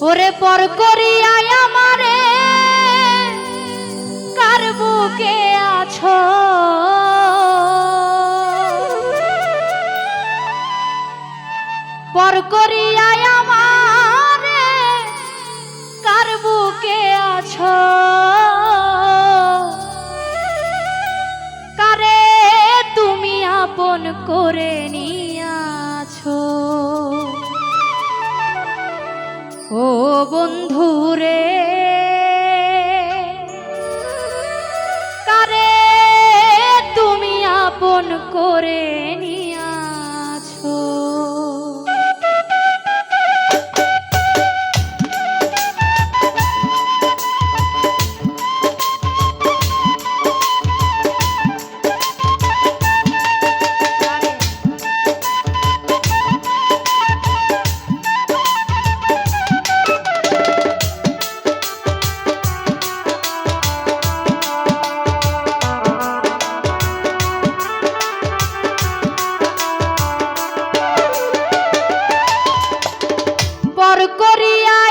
পর করিয়ায় আমারে কার বুকে আছো? পর করিয়ায় আমারে কার বুকে আছো? কারে তুমি আপন করে নিয়াছো ও বন্ধুরে তারে তুমি আপন করে করিয়া